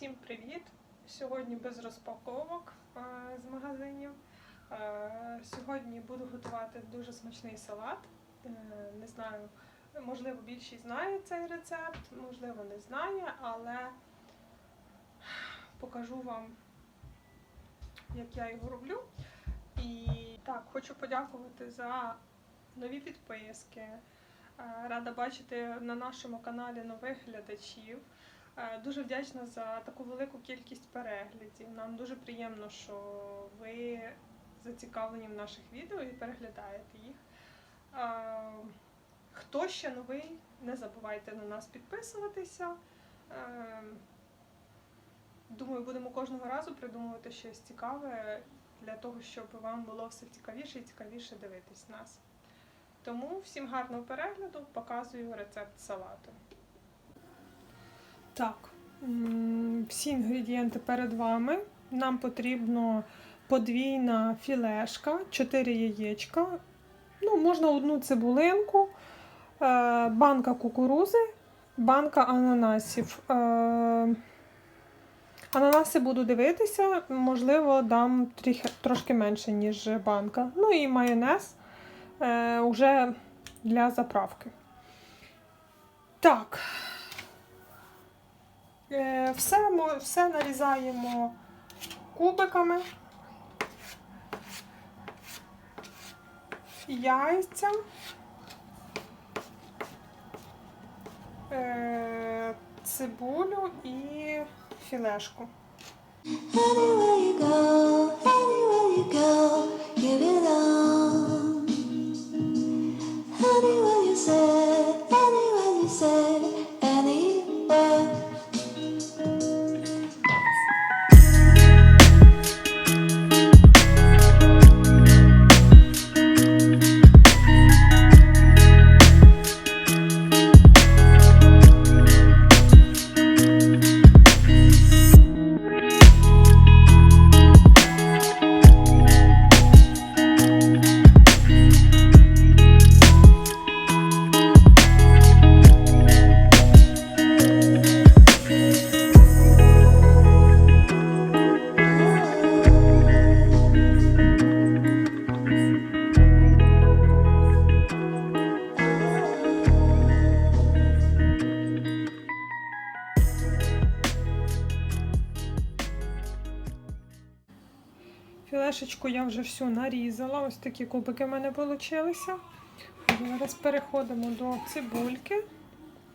Всім привіт! Сьогодні без розпаковок е, з магазинів. Е, Сьогодні буду готувати дуже смачний салат. Е, Не знаю, можливо, більшість знає цей рецепт, можливо, не знає, але покажу вам, як я його роблю. І так, хочу подякувати за нові підписки. Рада бачити на нашому каналі нових глядачів. Е, Дуже вдячна за таку велику кількість переглядів. Нам дуже приємно, що ви зацікавлені в наших відео і переглядаєте їх. Е, Хто ще новий, не забувайте на нас підписуватися. Е, Думаю, будемо кожного разу придумувати щось цікаве для того, щоб вам було все цікавіше і цікавіше дивитись нас. Тому всім гарного перегляду, показую рецепт салату. Так, всі інгредієнти перед вами. Нам потрібно подвійна філешка, 4 яєчка, ну, можна одну цибулинку, е, банка кукурузи, банка ананасів. Е, Ананаси буду дивитися, можливо, дам трохи, трошки менше, ніж банка. Ну і майонез е, уже для заправки. Так. Е, все, все нарізаємо кубиками. Яйця. Е, цибулю і філешку. Філешечку я вже всю нарізала. Ось такі кубики в мене вийшли. Зараз переходимо до цибульки.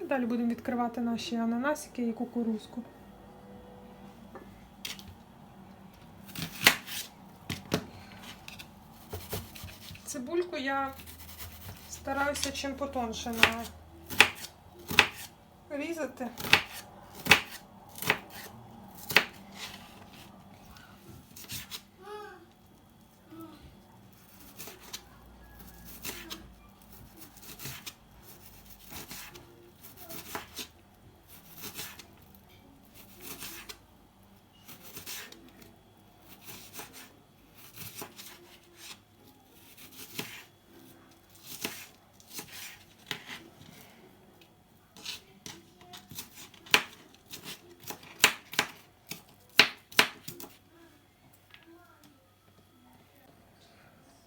Далі будемо відкривати наші ананасики і кукурузку. Цибульку я стараюся чим потонше нарізати.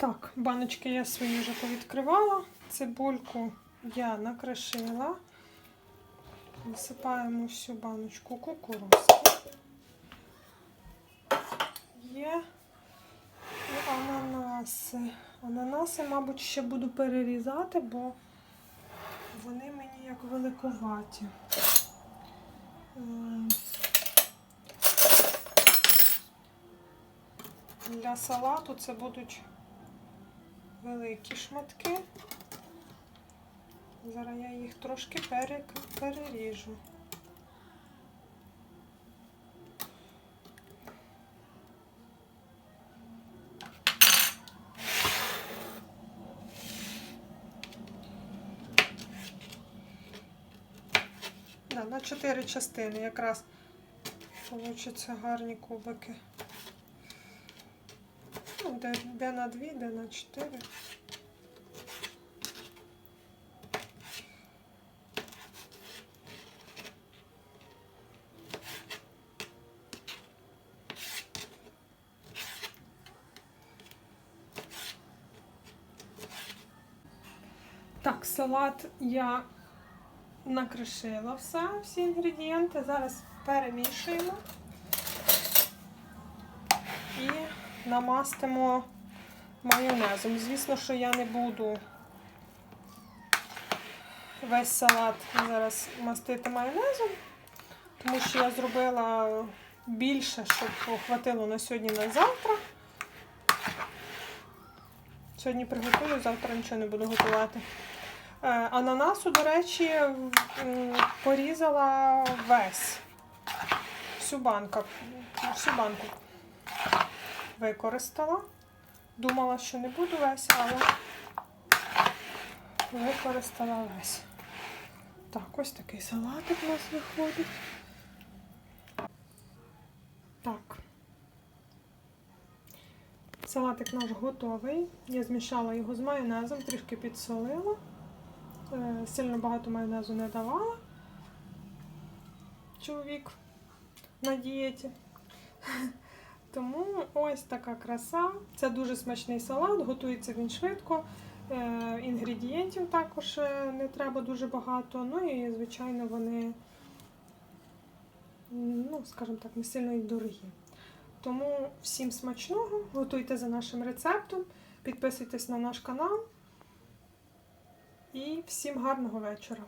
Так, баночки я свої вже повідкривала. Цибульку я накришила. Висипаємо всю баночку кукурузки. Є і ананаси. Ананаси, мабуть, ще буду перерізати, бо вони мені як великоваті. Ем, Для салату це будуть великі шматки. Зараз я їх трошки пере- переріжу. На чотири частини якраз получаться гарні кубики де, де на 2, де на 4. Так, салат я накришила все, всі інгредієнти. Зараз перемішуємо і намастимо майонезом. Звісно, що я не буду весь салат зараз мастити майонезом, тому що я зробила більше, щоб хватило на сьогодні на завтра. Сьогодні приготую, завтра нічого не буду готувати. Е, Ананасу, до речі, порізала весь. Всю банку. Всю банку використала. Думала, що не буду весь, але використала весь. Так, ось такий салатик у нас виходить. Так. Салатик наш готовий. Я змішала його з майонезом, трішки підсолила. Е, Сильно багато майонезу не давала. Чоловік на дієті. Тому ось така краса. Це дуже смачний салат, готується він швидко. Е, Інгредієнтів також е, не треба дуже багато. Ну і, звичайно, вони, ну, скажімо так, не сильно й дорогі. Тому всім смачного, готуйте за нашим рецептом, підписуйтесь на наш канал і всім гарного вечора.